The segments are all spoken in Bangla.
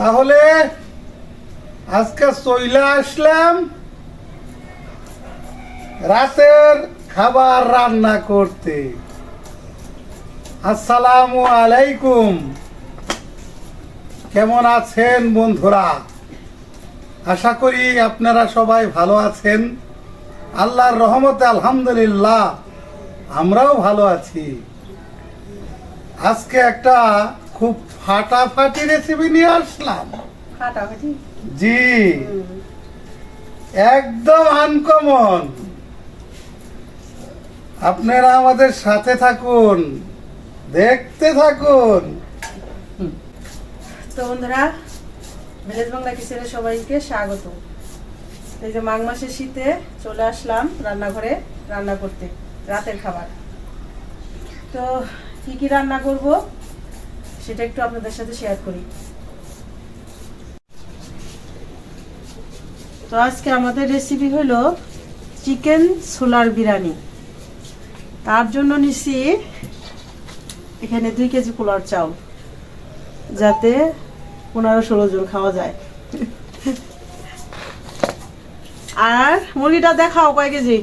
তাহলে আজকে চইলা আসলাম রাতের খাবার রান্না করতে। আসসালামু আলাইকুম। কেমন আছেন বন্ধুরা? আশা করি আপনারা সবাই ভালো আছেন। আল্লাহর রহমতে আলহামদুলিল্লাহ, আমরাও ভালো আছি। আজকে একটা খুব ফাটাফাটি রেসিপি নিয়ে আসলাম। ফাটাফাটি? জি। একদম আনকমন আপনারা আমাদের সাথে থাকুন দেখতে থাকুন। তো বন্ধুরা ভিলেজ বাংলা কিচেনে সবাইকে স্বাগত। এই যে মাঘ মাসের শীতে চলে আসলাম রান্নাঘরে রান্না করতে রাতের খাবার। তো কি কি রান্না করব? সেটা একটু আপনাদের সাথে শেয়ার করি। তো আজকে আমাদের রেসিপি হলো চিকেন সোলার বিরিয়ানি। তার জন্য নিছি এখানে দুই কেজি পোলার চাউল, যাতে পনেরো ষোলো জন খাওয়া যায়। আর মুরগিটা দেখাও কয় কেজি?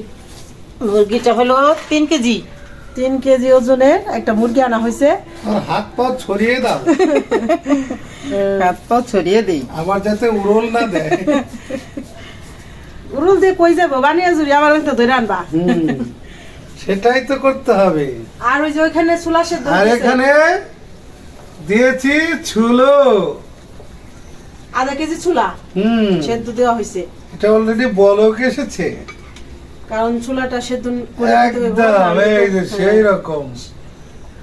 মুরগিটা হলো তিন কেজি। তিন কেজি ওজনের একটা মুরগি আনা হয়েছে। হাত পা ছড়িয়ে দাও। হাত পা ছড়িয়ে দিই। আমার যাতে উড়ল না দেয়। উরুল দিয়ে কই যাব? বানিয়ে জুড়ি আবার একটা ধরে আনবা। সেটাই তো করতে হবে। আর ওই যে ওইখানে চুলা সেদ্ধ আর এখানে দিয়েছি ছুলো। আধা কেজি চুলা হুম। সেদ্ধ দেওয়া হয়েছে এটা অলরেডি বলক এসেছে। কারণ চুলাটা সেদ্ধ করে দিতে হইবো। একদম এই যে সেই রকম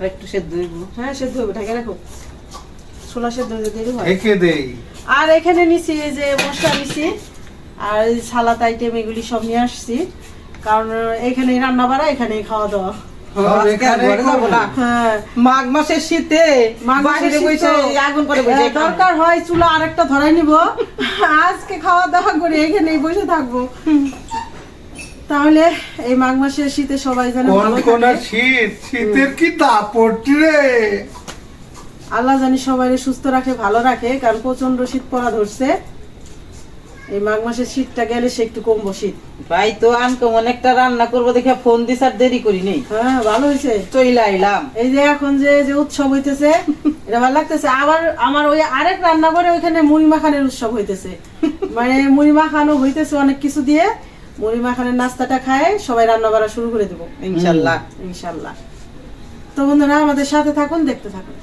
একটু সেদ্ধ হইব হ্যাঁ সেদ্ধ হবে ঢাকে রাখো। ছোলা সেদ্ধ দেরি হয়। ঢেকে দেই। আর এখানে নিছি এই যে মশলা নিছি আর সালাদ আইটেম এগুলি সব নিয়ে আসছি। কারণ এখানেই রান্না বাড়া এখানেই খাওয়া দাওয়া। হ্যাঁ। মাঘ মাসের শীতে আগুন করে দরকার হয় চুলা আরেকটা ধরাই নিব। আজকে খাওয়া দাওয়া করে এখানেই বসে থাকব। তাহলে এই মাঘ মাসের শীতে সবাই যেন ভালো থাকে। শীত? শীতের কি দাপট রে? আল্লাহ জানি সবাই সুস্থ রাখে ভালো রাখে কারণ প্রচণ্ড শীত পড়া ধরছে। এই মাঘ মাসের শীতটা গেলে সে একটু কমবো শীত। ভাই তো একটা রান্না করব দেখে ফোন দিস আর দেরি করি নেই। হ্যাঁ ভালো হয়েছে। চইলা আইলাম। এই যে এখন যে যে উৎসব হইতেছে এটা ভালো লাগতেছে। আবার আমার ওই আরেক রান্নাঘরে ওইখানে মুড়ি মাখানের উৎসব হইতেছে। মানে মুড়ি মাখানো হইতেছে অনেক কিছু দিয়ে। মুড়ি মাখানের নাস্তাটা খায় সবাই রান্না করা শুরু করে দেবো ইনশাল্লাহ ইনশাল্লাহ। তো বন্ধুরা আমাদের সাথে থাকুন দেখতে থাকুন।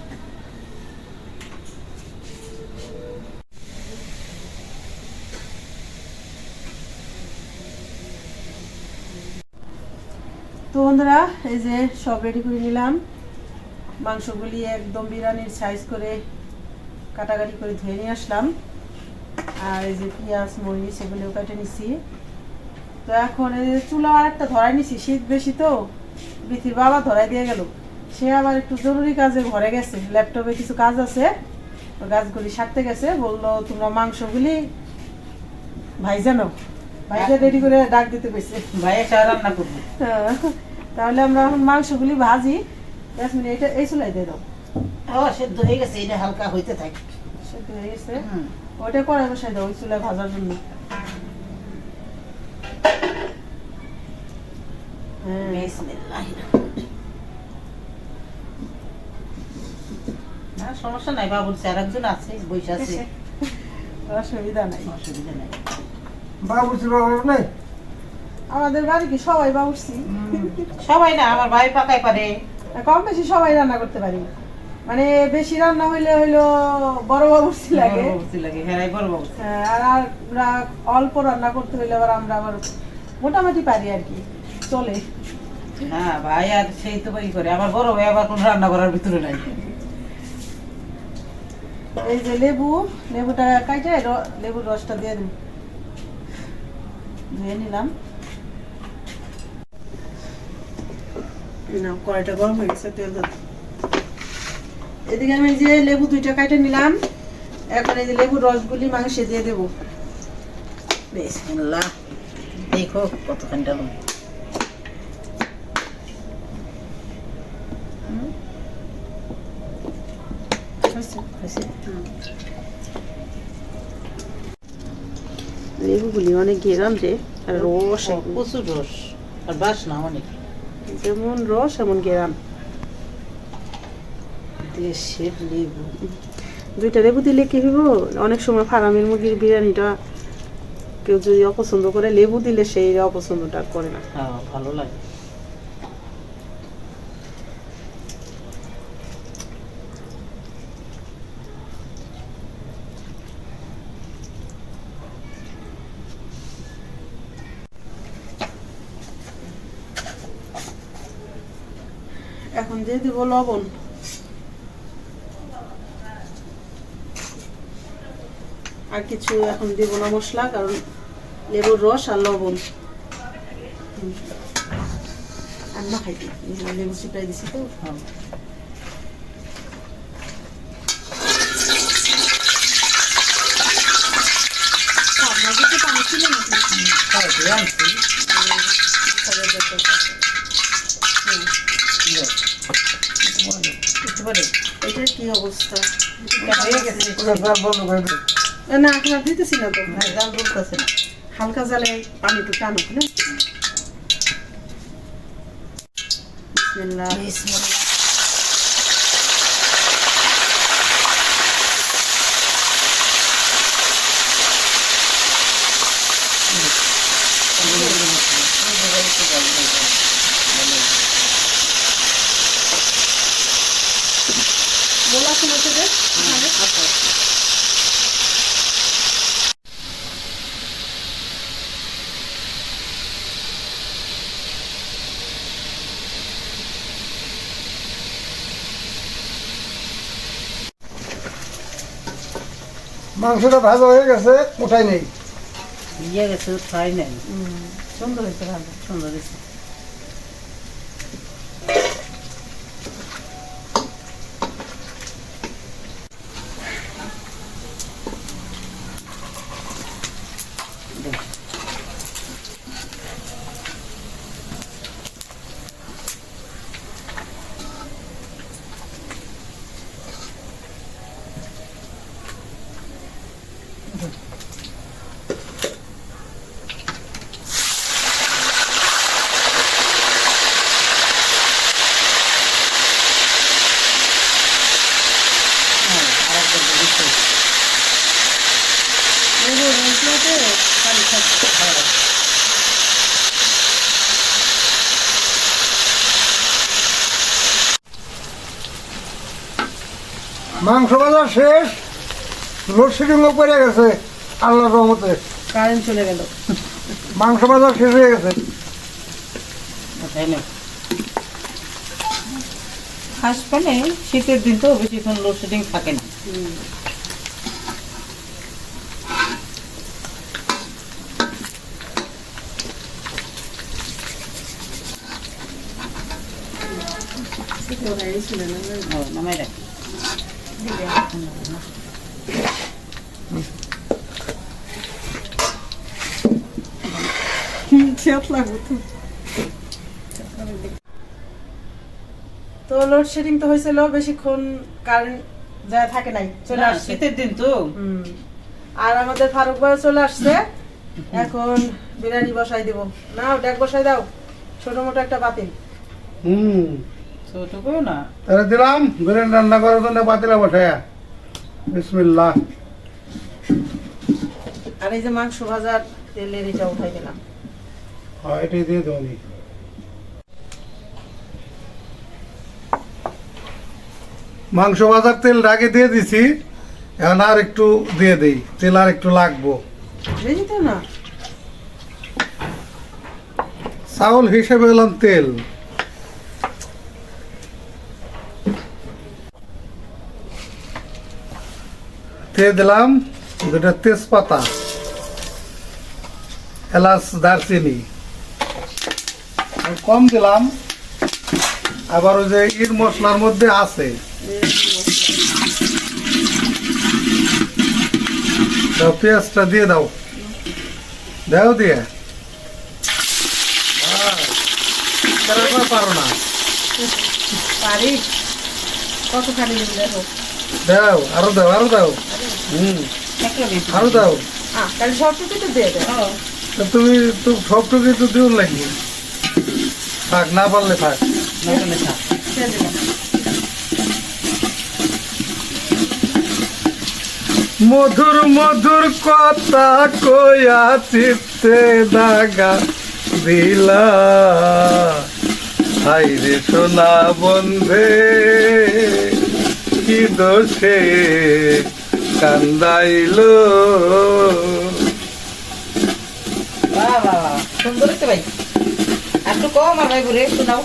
তো বন্ধুরা এই যে সব রেডি করে নিলাম। মাংসগুলি একদম বিরিয়ানির সাইজ করে কাটাকাটি করে ধুয়ে নিয়ে আসলাম। আর এই যে পেঁয়াজ মরিচ এগুলোও কেটে নিছি। তো এখন এই চুলা আর একটা ধরাই নিছি শীত বেশি তো বিথির বাবা ধরাই দিয়ে গেল। সে আবার একটু জরুরি কাজে ঘরে গেছে ল্যাপটপে কিছু কাজ আছে ওই গাছগুলি সারতে গেছে বলল তোমরা মাংসগুলি ভাইজা নাও। ভাইজা রেডি করে ডাক দিতে কইছে। ভাই একটা রান্না করব। হ্যাঁ, তাহলে আমরা এখন মাংসগুলি ভাজি। জাসমিন এটা এই চুলাই দিয়ে দাও। ও সেদ্ধ হয়ে গেছে এটা হালকা হইতে থাকে। সেদ্ধ হয়ে গেছে। ওটা কড়াই বসাই দাও ওই চুলায় ভাজার জন্য হ্যাঁ বিসমিল্লাহ। না সমস্যা নাই বাবুর স্যার একজন আছে বৈশা আছে। অসুবিধা নাই। অসুবিধা নাই। বাবুজি বাবু নাই? আমাদের বাড়ি কি সবাই বা সবাই না আমার ভাই পাকাই পারে। কম বেশি সবাই রান্না করতে পারি। মানে বেশি রান্না হইলে হইল বড় বাবুর্চি লাগে লাগে হ্যাঁ বড় হ্যাঁ, আর আমরা অল্প রান্না করতে হইলে আবার আমরা আবার মোটামুটি পারি আর কি। চলে? হ্যাঁ ভাই আর সেই তো ই করে। আমার বড় ভাই আবার কোনো রান্না করার ভিতরে নাই। এই যে লেবু লেবুটা র- লেবুর রসটা দিয়ে দিন। ধুয়ে নিলাম। কড়াইটা গরম হয়ে গেছে তেল এদিকে আমি যে লেবু দুইটা কাটে নিলাম। এখন এই যে লেবুর রসগুলি মাংসে দিয়ে দেবো। বিসমিল্লাহ। দেখো কতখানটা লেবুগুলি অনেক আর রস প্রচুর রস আর অনেক। যেমন রস এমন দেশের লেবু। দুইটা লেবু দিলে কি হইব? অনেক সময় ফারামের মুরগির বিরিয়ানিটা কেউ যদি অপছন্দ করে লেবু দিলে সেই অপছন্দটা করে না। হ্যাঁ, ভালো লাগে। এখন দিয়ে দিব লবণ। আর কিছু এখন দিব না মশলা, কারণ লেবুর রস আর লবণ। আর না খাইতে লেবু চিপাই দিছি তো। একটু এটা কি অবস্থা? হয়ে গেছে। না এখন আর দিতেছি না তো। না, জাল বলতেছে না। হালকা জালে পানি একটু টানুক না। বিসমিল্লাহ ছিল তো যে মাংসটা ভাজা হয়ে গেছে ওঠাই নেই। ইয়ে গেছে খাই নাই। সুন্দর হয়েছে ভালো সুন্দর হয়েছে হ্যাঁ, আরেকবার দিচ্ছি। লেবু রসগুলোতে পানি থাকছে হ্যাঁ। মাংস ভাজা শেষ। লোডশেডিংও পড়ে গেছে আল্লাহর রহমতে। কারেন্ট চলে গেল। মাংস ভাজা শেষ হয়ে গেছে। না? শীতের দিন তো বেশিক্ষণ লোডশেডিং থাকে না। নামাই রাখি হুম, খেয়াল লাগবে তো। লোডশেডিং তো হয়েছিল বেশিক্ষণ কারেন্ট যা থাকে নাই চলে আসছে। শীতের দিন তো। আর আমাদের ফারুক ভাই চলে আসছে। এখন বিরিয়ানি বসাই দিব। না ডেক বসাই দাও। ছোট মোটো একটা বাতিল। হুম। ছোটুকু না। তাহলে দিলাম বিরিয়ানি রান্না করার জন্য পাতিলা বসায়া। বিসমিল্লাহ। আর এই যে মাংস ভাজার তেলের এটা উঠাই দিলাম। হ্যাঁ এটাই দিয়ে দেবো আমি মাংস ভাজার তেল আগে দিয়ে দিছি এখন আর একটু দিয়ে দেই। তেল আর একটু লাগবো। চাউল হিসেবে এলাম তেল। দিয়ে দিলাম দুটা তেজপাতা এলাচ দারচিনি। কম দিলাম আবার ওই যে ইট মশলার মধ্যে আছে। দাও পেঁয়াজটা দিয়ে দাও। দাও দিয়ে। পারো না। পারি? কতখানি নিবি দেখো? দাও আরও দাও আরও দাও। হুম। আরও দাও। তুমি সবটুকু তো দিও লাগবে থাক, না পারলে থাক। মধুর মধুর কথা কয়া চিত্তে দাগা দিলা। হাইরে সোনা বন্ধে, কি দোষে কান্দাইলো? বাহ। সুন্দর ভাই। একটু কম আর ভাই ঘুরে শোনাও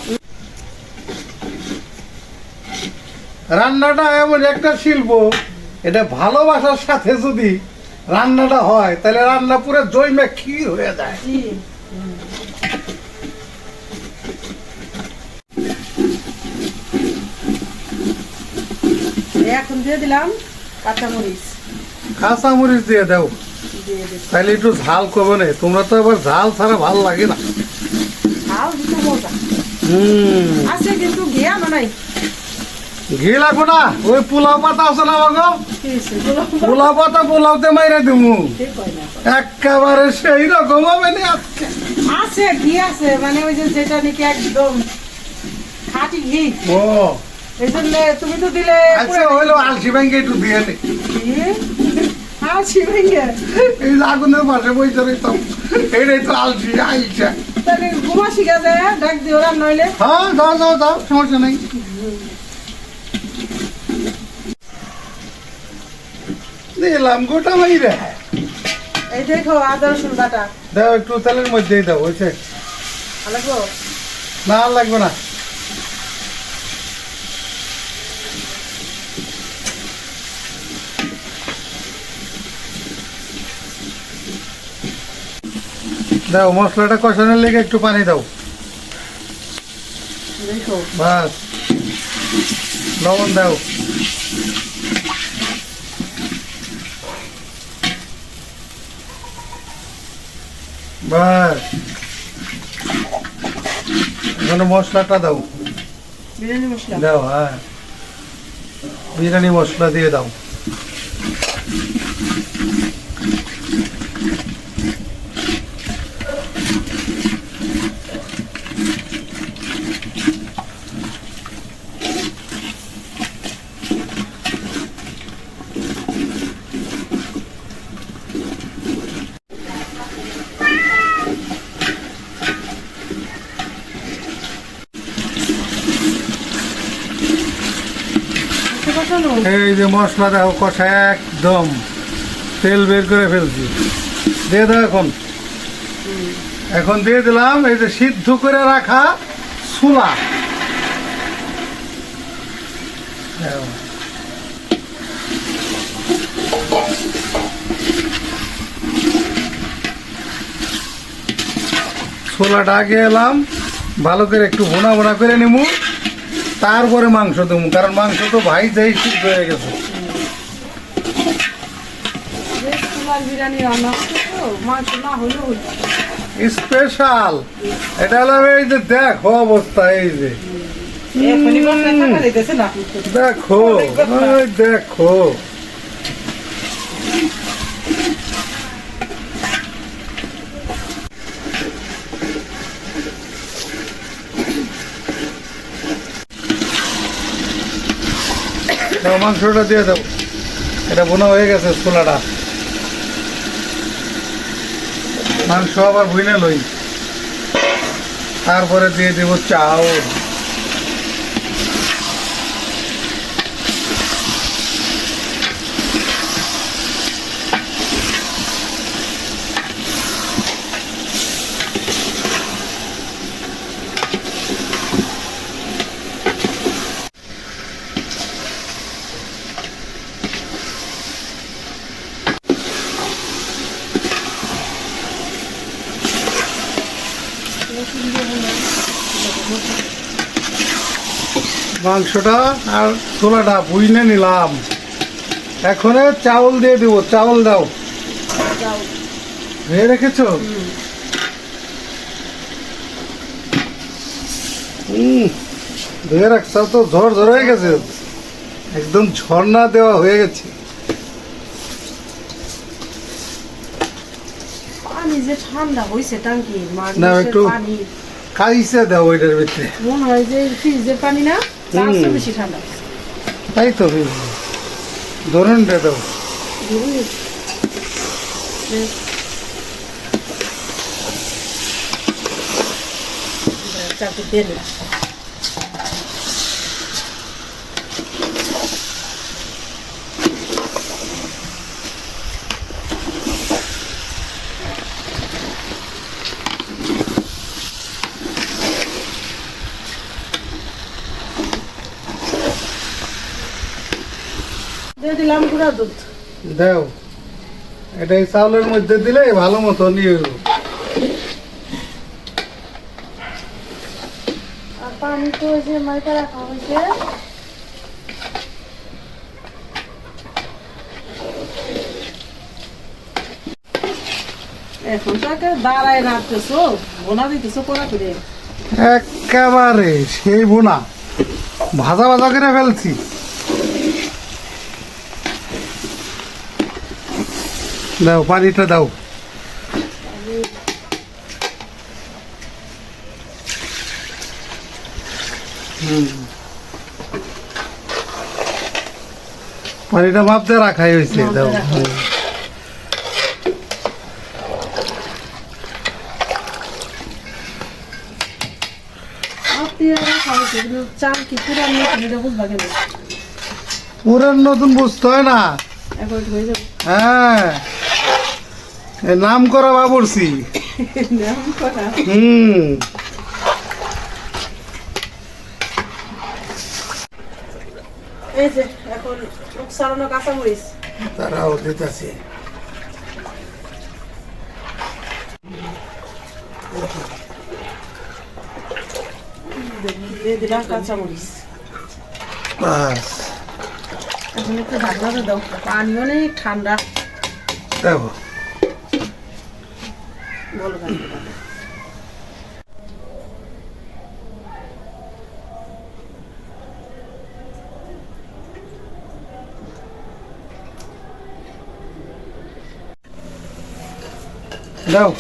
রান্নাটা এমন একটা শিল্প এটা ভালোবাসার সাথে যদি রান্নাটা হয় তাহলে রান্না পুরো জৈমে ক্ষীর হয়ে যায়। এখন দিয়ে দিলাম কাঁচামরিচ। কাঁচা মরিচ দিয়ে দাও তাহলে একটু ঝাল করবে না তোমরা তো আবার ঝাল ছাড়া ভালো লাগে না। আছে কিন্তু ঘিয়া নাই। ঘি লাগবো না ওই পোলাও পাতা আছে না বাগো পোলাও পাতা? পোলাওতে মাইরে দিমু। একেবারে সেই রকম হবে না আছে ঘি আছে মানে ওই যে যেটা নাকি একদম খাঁটি ঘি। ও। এই জন্য তুমি তো দিলে আচ্ছা হইল আলসি ব্যাংকে একটু দিয়ে নে আছি ভেঙে? এই আগুনের পাশে বইতে রইতাম। এইটাই তো আলসি আইসা। তাহলে ঘুমা শিখা যায় ডাক দিও রান নইলে হ্যাঁ যাও যাও যাও সমস্যা নেই। দিলাম গোটা এই দেখো আদা রসুন বাটা। দাও একটু তেলের মধ্যেই দাও হয়েছে লাগবো? না লাগবে না। দাও মশলাটা কষানোর লেগে একটু পানি দাও। দেখো বাস। লবণ দাও। বাস। এখানে মশলাটা দাও। বিরিয়ানি মশলা? দাও হ্যাঁ। বিরিয়ানি মশলা দিয়ে দাও বুঝতে পারছ না? এই যে মশলা দেখো, কষা একদম। তেল বের করে ফেলছি। দিয়ে দাও এখন। এখন দিয়ে দিলাম এই যে সিদ্ধ করে রাখা দাও। ছোলাটা আগে এলাম, ভালো করে একটু ভোনা ভোনা করে নেব তারপরে মাংস দেবো কারণ মাংস তো ভাই যাই সিদ্ধ হয়ে গেছে। স্পেশাল। এটা হলো এই যে দেখো অবস্থা এই যে। দেখো দেখো। দাও, মাংসটা দিয়ে দাও। এটা বোনা হয়ে গেছে ছোলাটা। মাংস আবার ভুইনে লই। তারপরে দিয়ে দেবো চাউল। মাংসটা আর ছোলাটা বুঝনে নিলাম। এখন চাউল দিয়ে দেবো, চাউল দাও। রেখেছো? হুম ধুয়ে রাখছো, তো ঝড় হয়ে গেছে। একদম ঝর্ণা দেওয়া হয়ে গেছে কি যে ঠান্ডা হয়েছে টাঙ্কি না, একটু- খাইছে দাও ওইটার ভিতরে। মনে হয় যে ফ্রিজের পানি না তার বেশি ঠান্ডা তাই তো ধরুন রে দাও। চাকরি দিলাম গুঁড়া দুধ। দাও এটা এই চাউলের মধ্যে দিলে ভালো মতো নিয়ে আর পানি তো যে রাখা হয়েছে। এখন তো একে দাঁড়ায় বোনা দিতেছো করা করে একেবারে সেই বোনা। ভাজা ভাজা করে ফেলছি। দাও পানিটা দাও। পানিটা মাপতে রাখাই হয়েছে দাও। পুরান নতুন বুঝতে হয় না। হ্যাঁ। নাম করা বাবরছি নাম করা হুম। এই যে এখন কাঁচামরিচ। তারাও দিতেছে। দিলাম কাঁচামরিচ। বাস। এখন একটু ঢাকনাতে দাও পানি অনেক ঠান্ডা। দেখো দাও।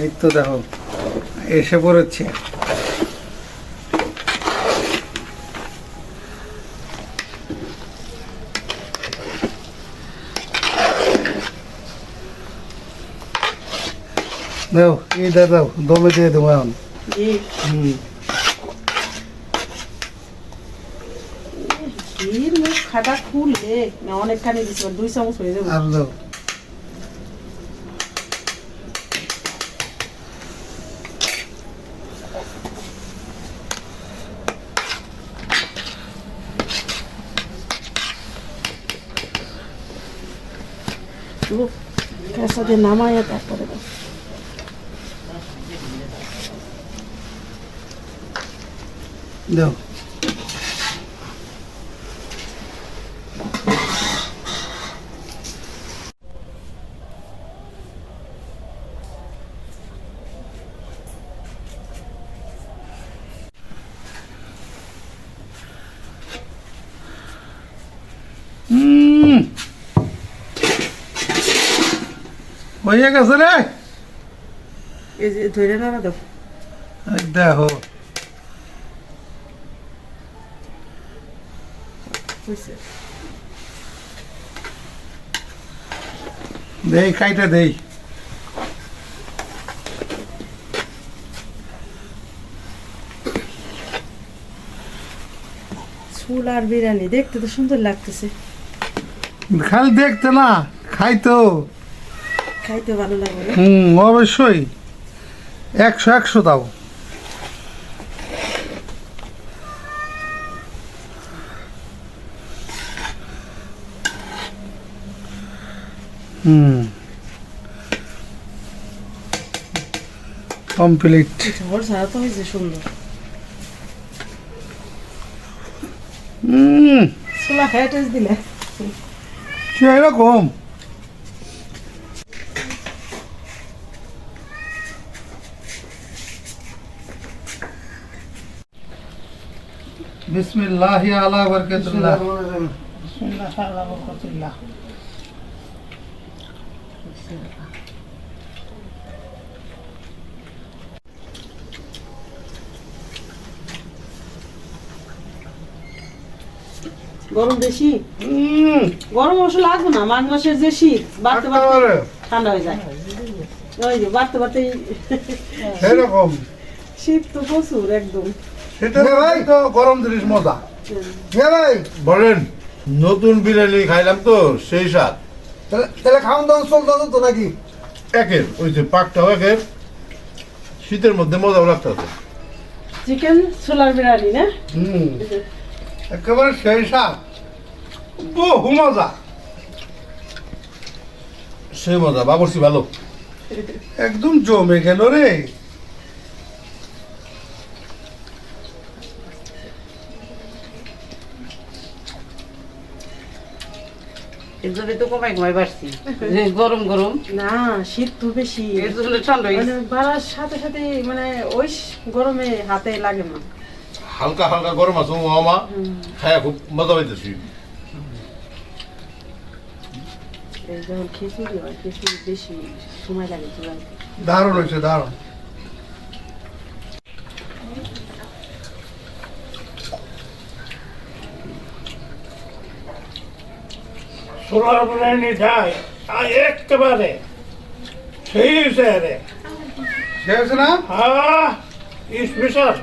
এই তো দেখো এসে পড়েছে। দাও এইটা দাও দমে দিয়ে দেবো এখন। এই হুম। খাটা খুলে না অনেকখানি দিচ্ছি দুই চামচ হয়ে যাবে। আর দাও। দাও হুম হয়ে গেছে রে এই যে ধরে নাড়া দাও এই দেখো হয়েছে দেই খাইটা দেই। চুল আর বিরিয়ানি দেখতে তো সুন্দর লাগতেছে। খালি দেখতে না খাইতো খাইতে ভালো লাগবে হুম অবশ্যই। একশো একশো দাও। হুম। কমপ্লিট ঝড় ছাড়া তো হয়েছে সুন্দর। হুম। চুলা খাই টেস্ট দিলে। সেরকম বিসমিল্লাহ আলা বরকাতুল্লাহ। বিসমিল্লাহ আলা বরকাতুল্লাহ। গরম বেশি হুম। গরম অবশ্য লাগবে না মাঘ মাসের যে শীত বাড়তে বাড়তে ঠান্ডা হয়ে যায়। ওই যে বাড়তে বাড়তেই সেরকম। শীত তো প্রচুর একদম। তো গরম জিনিস মজা। হ্যাঁ। ভাই বলেন নতুন বিরিয়ানি খাইলাম তো সেই স্বাদ। তাহলে তাহলে খাওয়ান দাওয়ান চলতে তো নাকি? একের ওই যে পাকটাও একের শীতের মধ্যে মজাও লাগতেছে চিকেন ছোলার বিরিয়ানি না? হুম। একেবারে সেই স্বাদ। বহু মজা। সেই মজা বাবরসি ভালো। একদম জমে গেল রে। এর জন্য তো কমাই কমাই বাড়ছি। গরম গরম। না শীত তো বেশি। এর জন্য ঠান্ডা মানে বাড়ার সাথে সাথে মানে ওই গরমে হাতে লাগে না। হালকা হালকা গরম আছে মামা খায় খুব মজা যখন খিচুড়ি হয় খিচুড়ি বেশি সময় লাগে দারুণ হয়েছে দারুণ। সোলার বিরিয়ানি খাই আর একেবারে সেই হিসেবে সে হয়েছে না? হ্যাঁ স্পেশাল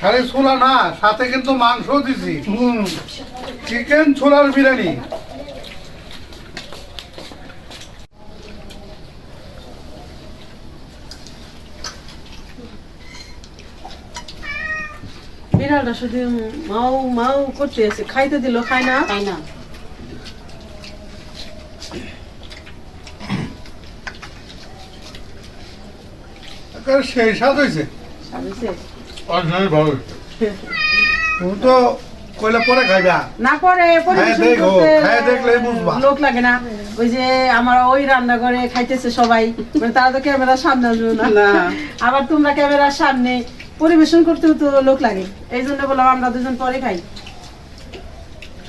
খালি ছোলা না সাথে কিন্তু মাংস দিছি। হুম। চিকেন ছোলার বিরিয়ানি। শুধু মাও মাও করতে আছে। খাইতে দিল খায় না? তাই না। সেই স্বাদ হয়েছে। অরিজিনাল ভালো তুমি তো কইলে পরে খাইবা। না করে পরিবেশন দেখো, করতে খায় দেখলেই বুঝবা। লোক লাগে না। ওই যে আমার ওই রান্না করে খাইতেছে সবাই। মানে তারা তো ক্যামেরার সামনে আসবে না। আবার তোমরা ক্যামেরার সামনে পরিবেশন করতেও তো লোক লাগে। এই জন্য বললাম আমরা দুজন পরে খাই।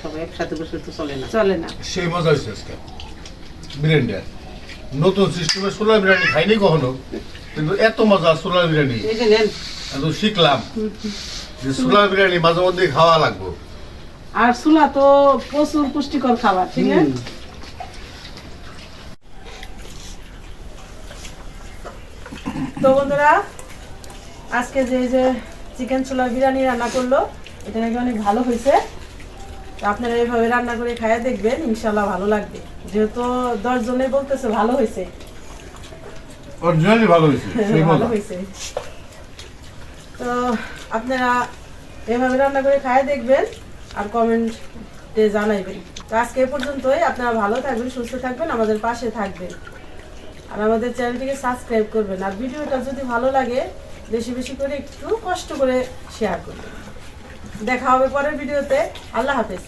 সবাই একসাথে বসে তো চলে না। চলে না। সেই মজা হয়েছে আজকে। বিরিয়ানিটা। নতুন সিস্টেমে সোলার বিরিয়ানি খাইনি কখনো কিন্তু এত মজা সোলার বিরিয়ানি। এই যে নেন। এত শিখলাম যে সোলার বিরিয়ানি মাঝে মধ্যে খাওয়া লাগবো। আর সুলা তো প্রচুর পুষ্টিকর খাবার ঠিক না তো বন্ধুরা আজকে যে যে চিকেন ছোলার বিরিয়ানি রান্না করল এটা নাকি অনেক ভালো হয়েছে। আপনারা এইভাবে রান্না করে খাইয়ে দেখবেন ইনশাল্লাহ ভালো লাগবে। যেহেতু দশ জনে বলতেছে ভালো হয়েছে। অরিজিনালি ভালো হয়েছে ভালো হয়েছে। তো আপনারা এভাবে রান্না করে খাইয়ে দেখবেন আর কমেন্টে জানাইবেন। তো আজকে এ পর্যন্তই আপনারা ভালো থাকবেন সুস্থ থাকবেন আমাদের পাশে থাকবেন। আর আমাদের চ্যানেলটিকে সাবস্ক্রাইব করবেন। আর ভিডিওটা যদি ভালো লাগে বেশি বেশি করে একটু কষ্ট করে শেয়ার করবেন। দেখা হবে পরের ভিডিওতে। আল্লাহ হাফেজ।